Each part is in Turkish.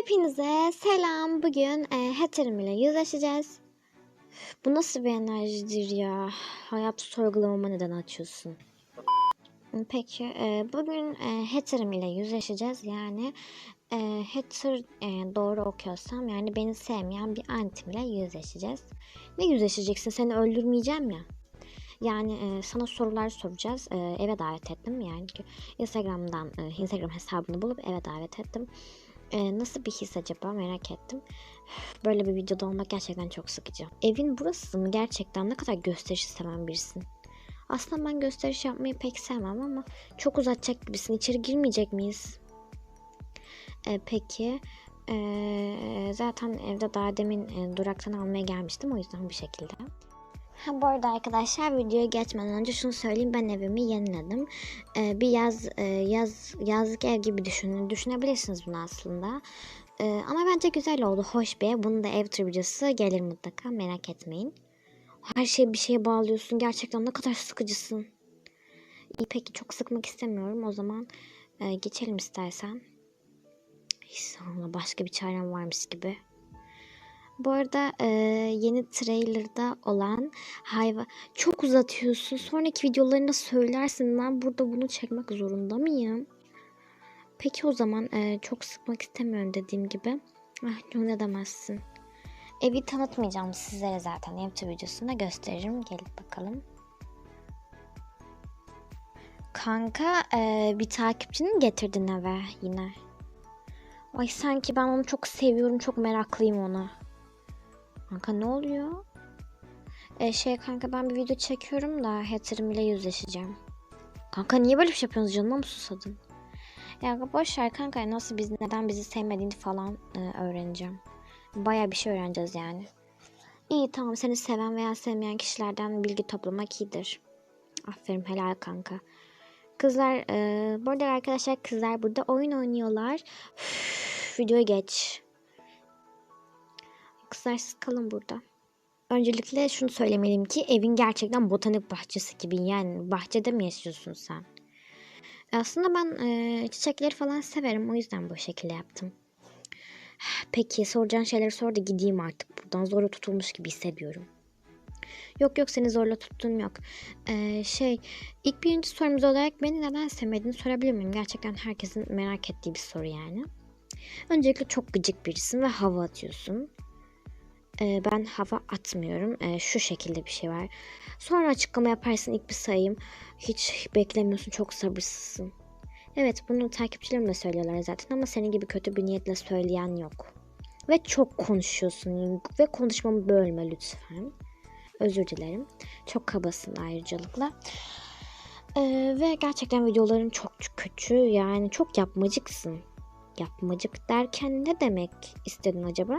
Hepinize selam. Bugün e, Haterim ile yüzleşeceğiz. Bu nasıl bir enerjidir ya? Hayatı sorgulamama neden açıyorsun? Peki e, bugün e, Haterim ile yüzleşeceğiz. Yani e, Hater e, doğru okuyorsam yani beni sevmeyen bir antim ile yüzleşeceğiz. Ne yüzleşeceksin? Seni öldürmeyeceğim ya. Yani e, sana sorular soracağız. E, eve davet ettim. Yani Instagram'dan e, Instagram hesabını bulup eve davet ettim. E, nasıl bir his acaba merak ettim. Böyle bir videoda olmak gerçekten çok sıkıcı. Evin burası mı? Gerçekten ne kadar gösteriş seven birisin. Aslında ben gösteriş yapmayı pek sevmem ama çok uzatacak gibisin. İçeri girmeyecek miyiz? E, peki. E, zaten evde daha demin e, duraktan almaya gelmiştim. O yüzden bu şekilde. Ha, bu arada arkadaşlar videoya geçmeden önce şunu söyleyeyim ben evimi yeniledim. Ee, bir yaz e, yaz yazlık ev gibi düşünün düşünebilirsiniz bunu aslında. Ee, ama bence güzel oldu, hoş bir ev. Bunun da ev videosu gelir mutlaka merak etmeyin. Her şeyi bir şeye bağlıyorsun. Gerçekten ne kadar sıkıcısın. İyi peki çok sıkmak istemiyorum. O zaman e, geçelim istersen. Hiç başka bir çarem varmış gibi. Bu arada e, yeni trailer'da olan hayvan çok uzatıyorsun. Sonraki videolarında söylersin. Ben burada bunu çekmek zorunda mıyım? Peki o zaman e, çok sıkmak istemiyorum dediğim gibi. Ah ne demezsin. Evi tanıtmayacağım sizlere zaten. YouTube videosunda gösteririm. Gelip bakalım. Kanka e, bir takipçini getirdin eve yine. Ay sanki ben onu çok seviyorum. Çok meraklıyım ona. Kanka ne oluyor? E şey kanka ben bir video çekiyorum da haterim ile yüzleşeceğim. Kanka niye böyle bir şey yapıyorsunuz canıma mı susadın? Ya boş ver kanka nasıl biz neden bizi sevmediğini falan e, öğreneceğim. Baya bir şey öğreneceğiz yani. İyi tamam seni seven veya sevmeyen kişilerden bilgi toplamak iyidir. Aferin helal kanka. Kızlar e, burada arkadaşlar kızlar burada oyun oynuyorlar. Üf, videoya geç. Kızlar siz kalın burada. Öncelikle şunu söylemeliyim ki evin gerçekten botanik bahçesi gibi yani bahçede mi yaşıyorsun sen? Aslında ben e, çiçekleri falan severim o yüzden bu şekilde yaptım. Peki soracağın şeyleri sor da gideyim artık buradan zorla tutulmuş gibi hissediyorum. Yok yok seni zorla tuttuğum yok. Ee, şey ilk birinci sorumuz olarak beni neden sevmediğini sorabilir miyim? Gerçekten herkesin merak ettiği bir soru yani. Öncelikle çok gıcık birisin ve hava atıyorsun. Ee, ben hava atmıyorum. Ee, şu şekilde bir şey var. Sonra açıklama yaparsın ilk bir sayayım. Hiç beklemiyorsun çok sabırsızsın. Evet bunu takipçilerim de söylüyorlar zaten ama senin gibi kötü bir niyetle söyleyen yok. Ve çok konuşuyorsun ve konuşmamı bölme lütfen. Özür dilerim. Çok kabasın ayrıcalıkla. Ee, ve gerçekten videoların çok kötü yani çok yapmacıksın. Yapmacık derken ne demek istedin acaba?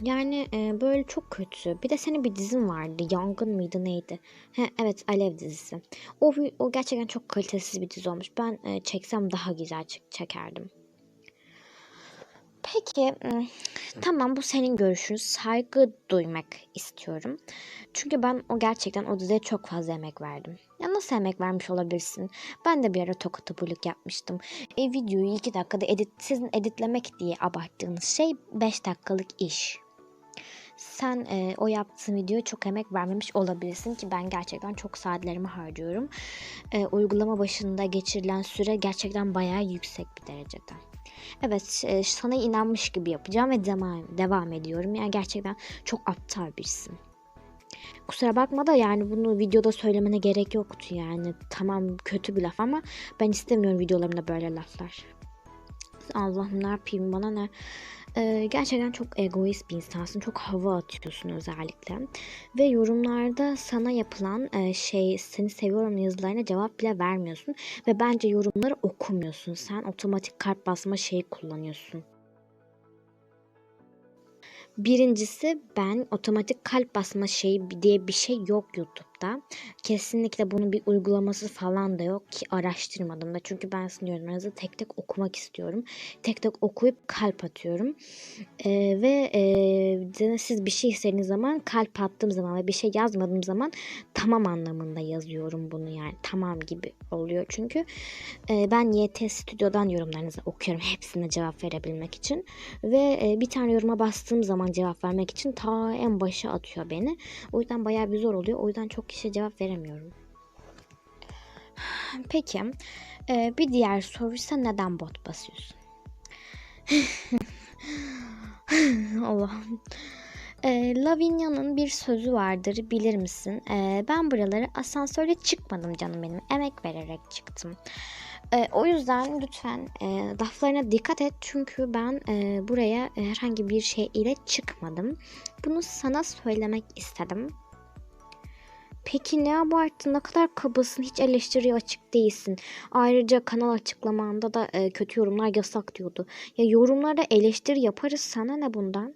Yani e, böyle çok kötü. Bir de senin bir dizin vardı. Yangın mıydı neydi? He, evet Alev dizisi. O, o gerçekten çok kalitesiz bir dizi olmuş. Ben e, çeksem daha güzel çekerdim. Peki tamam bu senin görüşün. Saygı duymak istiyorum. Çünkü ben o gerçekten o diziye çok fazla emek verdim. Ya nasıl emek vermiş olabilirsin? Ben de bir ara tokat buluk yapmıştım. E, videoyu 2 dakikada edit, sizin editlemek diye abarttığınız şey 5 dakikalık iş. Sen e, o yaptığın videoya çok emek vermemiş olabilirsin ki ben gerçekten çok saatlerimi harcıyorum. E, uygulama başında geçirilen süre gerçekten bayağı yüksek bir derecede. Evet e, sana inanmış gibi yapacağım ve devam, devam ediyorum. Yani gerçekten çok aptal birisin. Kusura bakma da yani bunu videoda söylemene gerek yoktu yani. Tamam kötü bir laf ama ben istemiyorum videolarımda böyle laflar. Allah'ım ne yapayım bana ne. Ee, gerçekten çok egoist bir insansın. Çok hava atıyorsun özellikle. Ve yorumlarda sana yapılan e, şey seni seviyorum yazılarına cevap bile vermiyorsun. Ve bence yorumları okumuyorsun. Sen otomatik kalp basma şeyi kullanıyorsun. Birincisi ben otomatik kalp basma şeyi diye bir şey yok YouTube'da. Arada. Kesinlikle bunun bir uygulaması falan da yok ki araştırmadım da. Çünkü ben sınıyorum. tek tek okumak istiyorum. Tek tek okuyup kalp atıyorum. Ee, ve e, siz bir şey istediğiniz zaman kalp attığım zaman ve bir şey yazmadığım zaman tamam anlamında yazıyorum bunu yani. Tamam gibi oluyor. Çünkü e, ben YT Stüdyo'dan yorumlarınızı okuyorum. Hepsine cevap verebilmek için. Ve e, bir tane yoruma bastığım zaman cevap vermek için ta en başa atıyor beni. O yüzden bayağı bir zor oluyor. O yüzden çok kişiye cevap veremiyorum. Peki. E, bir diğer soruysa neden bot basıyorsun? Allah'ım. E, Lavinia'nın bir sözü vardır bilir misin? E, ben buraları asansörle çıkmadım canım benim. Emek vererek çıktım. E, o yüzden lütfen e, laflarına dikkat et. Çünkü ben e, buraya herhangi bir şey ile çıkmadım. Bunu sana söylemek istedim. Peki ne abarttın? Ne kadar kabasın? Hiç eleştiriye açık değilsin. Ayrıca kanal açıklamanda da e, kötü yorumlar yasak diyordu. Ya yorumlarda eleştiri yaparız. Sana ne bundan?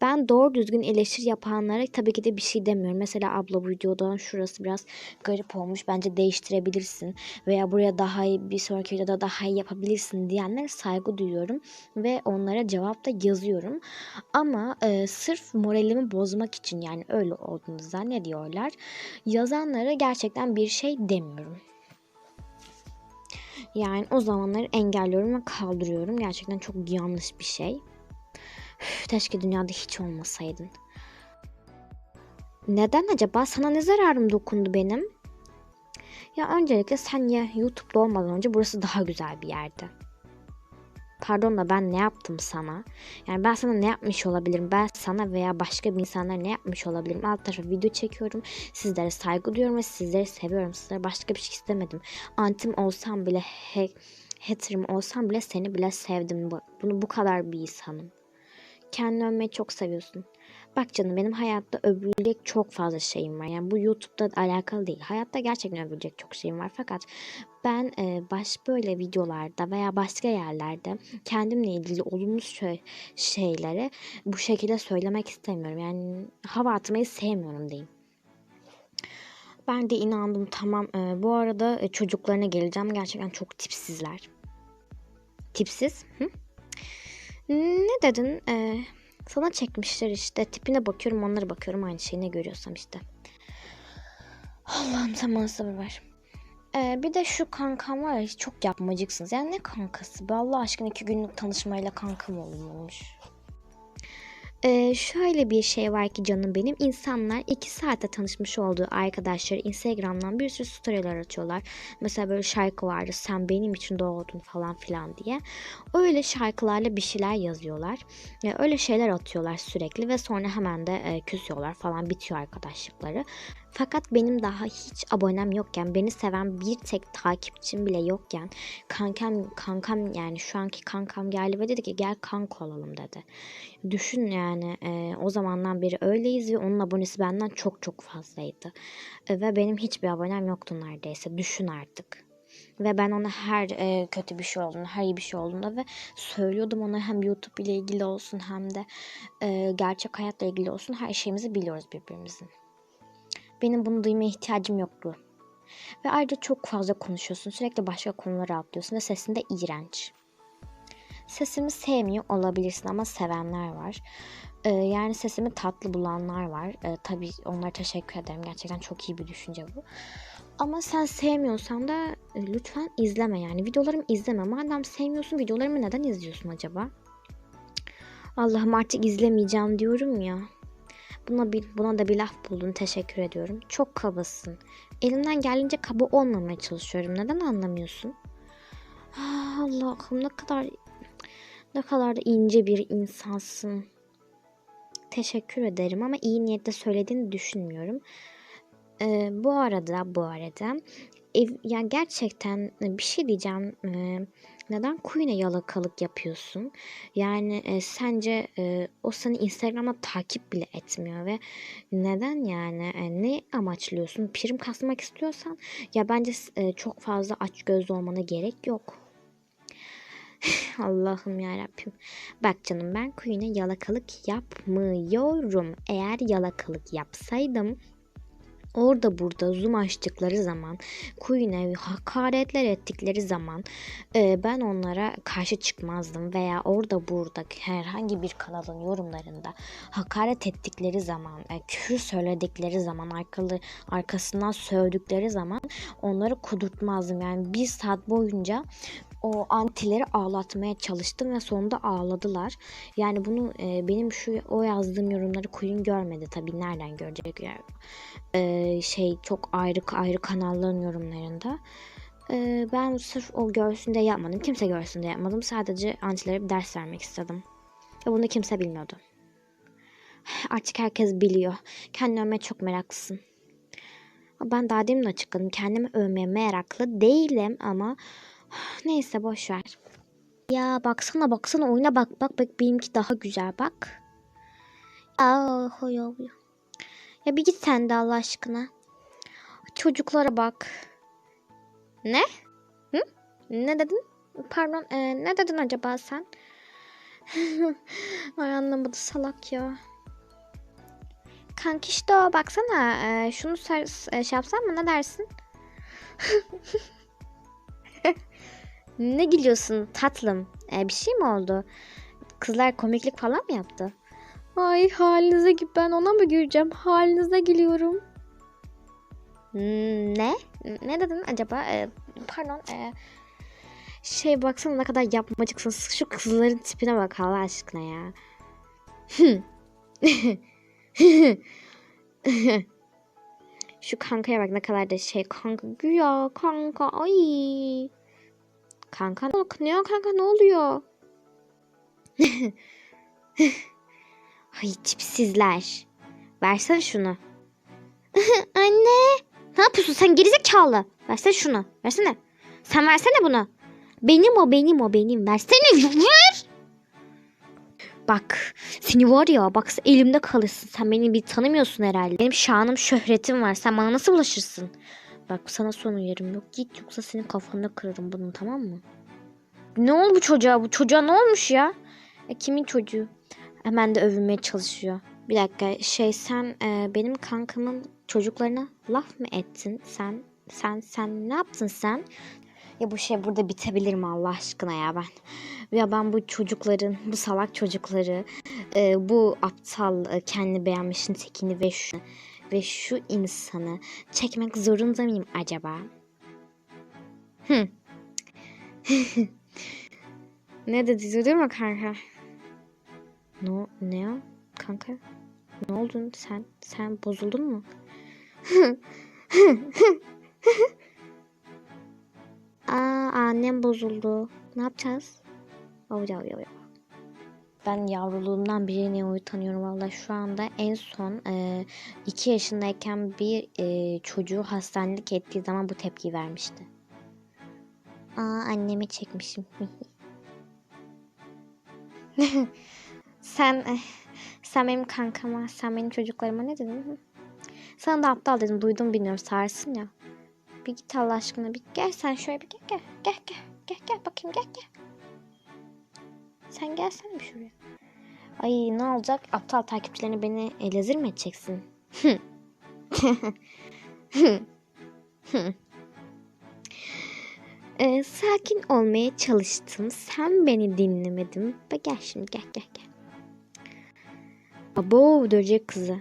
Ben doğru düzgün eleştiri yapanlara tabii ki de bir şey demiyorum. Mesela abla bu videodan şurası biraz garip olmuş. Bence değiştirebilirsin. Veya buraya daha iyi bir sonraki videoda daha iyi yapabilirsin diyenlere saygı duyuyorum. Ve onlara cevap da yazıyorum. Ama e, sırf moralimi bozmak için yani öyle olduğunu zannediyorlar. Yazanlara gerçekten bir şey demiyorum. Yani o zamanları engelliyorum ve kaldırıyorum. Gerçekten çok yanlış bir şey. Üf, keşke dünyada hiç olmasaydın. Neden acaba? Sana ne zararım dokundu benim? Ya öncelikle sen ya YouTube'da olmadan önce burası daha güzel bir yerdi. Pardon da ben ne yaptım sana? Yani ben sana ne yapmış olabilirim? Ben sana veya başka bir insanlara ne yapmış olabilirim? Alt tarafa video çekiyorum. Sizlere saygı duyuyorum ve sizleri seviyorum. Sizlere başka bir şey istemedim. Antim olsam bile, he, haterim olsam bile seni bile sevdim. Bunu bu kadar bir insanım. Kendini övmeyi çok seviyorsun. Bak canım benim hayatta övülecek çok fazla şeyim var. Yani bu YouTube'da alakalı değil. Hayatta gerçekten övülecek çok şeyim var. Fakat ben e, baş böyle videolarda veya başka yerlerde kendimle ilgili olumlu şeyleri bu şekilde söylemek istemiyorum. Yani hava atmayı sevmiyorum diyeyim. Ben de inandım tamam. E, bu arada e, çocuklarına geleceğim. Gerçekten çok tipsizler. Tipsiz? Hı? Ne dedin? Ee, sana çekmişler işte. Tipine bakıyorum onlara bakıyorum aynı şeyi ne görüyorsam işte. Allah'ım sen bana sabır ver. Ee, bir de şu kankam var ya çok yapmacıksınız. Yani ne kankası be Allah aşkına iki günlük tanışmayla kankam olmuş. Ee, şöyle bir şey var ki canım benim. insanlar iki saate tanışmış olduğu arkadaşları Instagram'dan bir sürü storyler atıyorlar. Mesela böyle şarkı vardı sen benim için doğdun falan filan diye. Öyle şarkılarla bir şeyler yazıyorlar. Yani öyle şeyler atıyorlar sürekli ve sonra hemen de e, küsüyorlar falan bitiyor arkadaşlıkları. Fakat benim daha hiç abonem yokken, beni seven bir tek takipçim bile yokken kankam kankam yani şu anki kankam geldi ve dedi ki gel kanka olalım dedi. Düşün yani e, o zamandan beri öyleyiz ve onun abonesi benden çok çok fazlaydı. E, ve benim hiçbir abonem yoktu neredeyse. Düşün artık. Ve ben ona her e, kötü bir şey olduğunda, her iyi bir şey olduğunda ve söylüyordum ona hem YouTube ile ilgili olsun hem de e, gerçek hayatla ilgili olsun her şeyimizi biliyoruz birbirimizin. Benim bunu duymaya ihtiyacım yoktu. Ve ayrıca çok fazla konuşuyorsun. Sürekli başka konulara atlıyorsun ve sesin de iğrenç. Sesimi sevmiyor olabilirsin ama sevenler var. Ee, yani sesimi tatlı bulanlar var. Ee, tabii onlara teşekkür ederim. Gerçekten çok iyi bir düşünce bu. Ama sen sevmiyorsan da e, lütfen izleme yani. Videolarımı izleme. Madem sevmiyorsun videolarımı neden izliyorsun acaba? Allah'ım artık izlemeyeceğim diyorum ya. Buna, bir, buna da bir laf buldun. Teşekkür ediyorum. Çok kabasın. Elimden geldiğince kaba olmamaya çalışıyorum. Neden anlamıyorsun? Ah, Allah'ım ne kadar ne kadar da ince bir insansın. Teşekkür ederim ama iyi niyetle söylediğini düşünmüyorum. Ee, bu arada bu arada ev, ya gerçekten bir şey diyeceğim. Ee, neden Queen'e yalakalık yapıyorsun? Yani e, sence e, o seni Instagram'da takip bile etmiyor ve neden yani e, ne amaçlıyorsun? Prim kasmak istiyorsan ya bence e, çok fazla aç gözlü olmana gerek yok. Allah'ım ya Rabbim. Bak canım ben Queen'e yalakalık yapmıyorum. Eğer yalakalık yapsaydım orada burada zoom açtıkları zaman, Queen'e hakaretler ettikleri zaman e, ben onlara karşı çıkmazdım veya orada burada herhangi bir kanalın yorumlarında hakaret ettikleri zaman, e, küfür söyledikleri zaman, arkalı, arkasından sövdükleri zaman onları kudurtmazdım. Yani bir saat boyunca o antileri ağlatmaya çalıştım ve sonunda ağladılar. Yani bunu e, benim şu o yazdığım yorumları Queen görmedi tabii nereden görecek yani. E, şey çok ayrı ayrı kanalların yorumlarında. E, ben sırf o görsün diye yapmadım. Kimse görsün diye yapmadım. Sadece antilere bir ders vermek istedim. Ve bunu kimse bilmiyordu. Artık herkes biliyor. Kendini övmeye çok meraklısın. Ben daha demin açıkladım. Kendimi övmeye meraklı değilim ama neyse boş ver. Ya baksana baksana oyuna bak bak bak benimki daha güzel bak. Aa hoy. Ya bir git sen de Allah aşkına. Çocuklara bak. Ne? Hı? Ne dedin? Pardon e, ne dedin acaba sen? Ay anlamadı salak ya. Kanki işte o baksana e, şunu ser, e, şey yapsam mı ne dersin? ne gülüyorsun tatlım? E, bir şey mi oldu? Kızlar komiklik falan mı yaptı? Ay halinize gibi ben ona mı güleceğim? Halinize gülüyorum. Hmm, Ne? Ne dedin acaba? E, pardon. E, şey baksana ne kadar yapmacıksın. Şu kızların tipine bak Allah aşkına ya. Şu kankaya bak ne kadar da şey kanka güya kanka ay. Kanka ne ya kanka ne oluyor? ay tipsizler. Versene şunu. Anne. Ne yapıyorsun sen gerizekalı? Versene şunu. Versene. Sen versene bunu. Benim o benim o benim. Versene ver. Bak seni var ya bak elimde kalırsın. Sen beni bir tanımıyorsun herhalde. Benim şanım şöhretim var. Sen bana nasıl bulaşırsın? Bak sana son uyarım yok. Git yoksa senin kafanda kırarım bunu tamam mı? Ne oldu bu çocuğa? Bu çocuğa ne olmuş ya? E, kimin çocuğu? Hemen de övünmeye çalışıyor. Bir dakika şey sen e, benim kankamın çocuklarına laf mı ettin? Sen sen sen ne yaptın sen? Ya bu şey burada bitebilir mi Allah aşkına ya ben? Ya ben bu çocukların, bu salak çocukları, e, bu aptal, e, kendini beğenmişin tekini ve şu ve şu insanı çekmek zorunda mıyım acaba? Hı. ne dedi değil mi kanka? No, ne o kanka? Ne oldun sen? Sen bozuldun mu? Aa annem bozuldu. Ne yapacağız? Oy oy oy. Ben yavruluğumdan beri Neo'yu tanıyorum valla şu anda en son 2 yaşındayken bir e, çocuğu hastanelik ettiği zaman bu tepkiyi vermişti. Aa annemi çekmişim. sen sen benim kankama, sen benim çocuklarıma ne dedin? Sana da aptal dedim. Duydum bilmiyorum. Sarsın ya. Bir git Allah aşkına. Bir gel sen şöyle bir gel gel. Gel gel. Gel gel bakayım gel gel. Sen gelsene bir şuraya. Ay ne olacak? Aptal takipçilerini beni elezir mi edeceksin? ee, sakin olmaya çalıştım. Sen beni dinlemedin. Be gel şimdi gel gel gel. Abo dövecek kızı.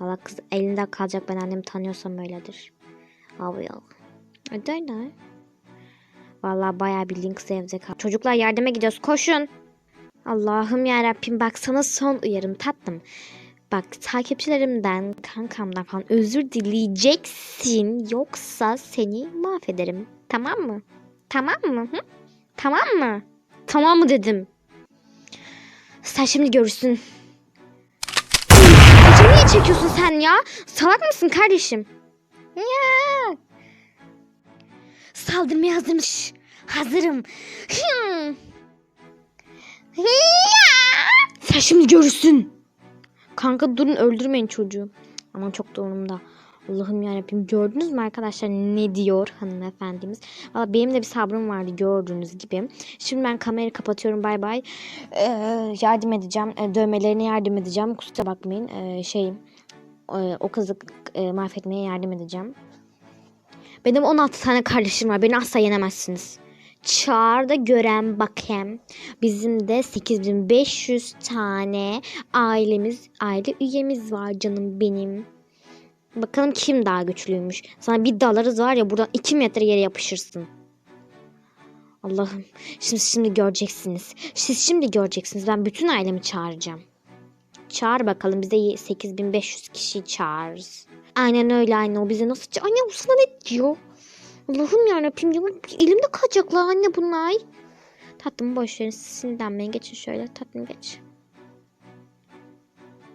Allah kız elinde kalacak ben annemi tanıyorsam öyledir. Abi ya. Hadi hadi. Vallahi bayağı bildiğin kız evde kal. Çocuklar yardıma gidiyoruz koşun. Allah'ım ya Rabbim bak son uyarım tatlım. Bak takipçilerimden, kankamdan falan özür dileyeceksin. Yoksa seni mahvederim. Tamam mı? Tamam mı? Hı? Tamam mı? Tamam mı dedim. Sen şimdi görürsün. Acı niye çekiyorsun sen ya? Salak mısın kardeşim? Ya. Saldırmaya hazırım. Hazırım. Sen şimdi görürsün. Kanka durun öldürmeyin çocuğu. Aman çok da umurumda. Allah'ım yarabbim gördünüz mü arkadaşlar ne diyor hanımefendimiz. Valla benim de bir sabrım vardı gördüğünüz gibi. Şimdi ben kamerayı kapatıyorum bay bay. Ee, yardım edeceğim. Ee, dövmelerine yardım edeceğim. Kusura bakmayın. Ee, şey e, o kızı e, mahvetmeye yardım edeceğim. Benim 16 tane kardeşim var. Beni asla yenemezsiniz. Çağrı'da gören bakayım. Bizim de 8500 tane ailemiz, aile üyemiz var canım benim. Bakalım kim daha güçlüymüş. Sana bir dalarız var ya buradan 2 metre yere yapışırsın. Allah'ım. Şimdi şimdi göreceksiniz. Siz şimdi göreceksiniz. Ben bütün ailemi çağıracağım. Çağır bakalım bize 8500 kişi çağırırız. Aynen öyle anne o bize nasıl ça- Anne sana ne diyor? Allah'ım yarabbim ya elimde kalacaklar anne bunlar. Tatlım boş verin sinirlenmeyin geçin şöyle tatlım geç.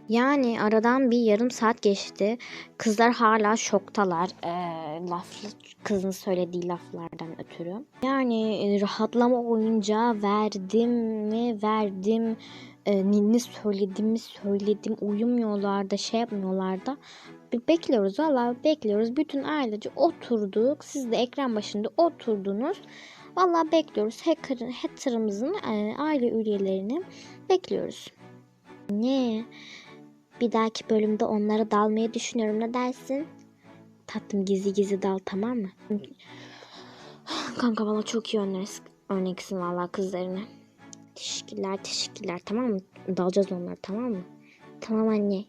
Yani aradan bir yarım saat geçti. Kızlar hala şoktalar. Ee, laflı kızın söylediği laflardan ötürü. Yani e, rahatlama oyuncağı verdim mi verdim. E, ne söyledim mi söyledim. Uyumuyorlar da şey yapmıyorlar da. Bekliyoruz valla bekliyoruz. Bütün ailece oturduk. Siz de ekran başında oturdunuz. Valla bekliyoruz. Hacker, Hatter'ımızın e, aile üyelerini bekliyoruz. Ne? Bir dahaki bölümde onlara dalmayı düşünüyorum. Ne dersin? Tatlım gizli gizli dal tamam mı? Kanka valla çok iyi örnek, örneksin valla kızlarına. Teşekkürler teşekkürler tamam mı? Dalacağız onlara tamam mı? Tamam anne.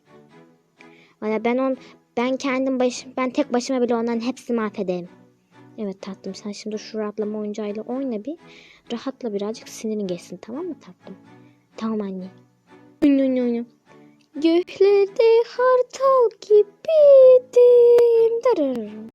Valla ben on ben kendim baş ben tek başıma bile onların hepsini mahvederim. Evet tatlım sen şimdi şu rahatlama oyuncağıyla oyna bir. Rahatla birazcık sinirin geçsin tamam mı tatlım? Tamam anne. Nü nü Göklerde hartal gibiydim. Dararım.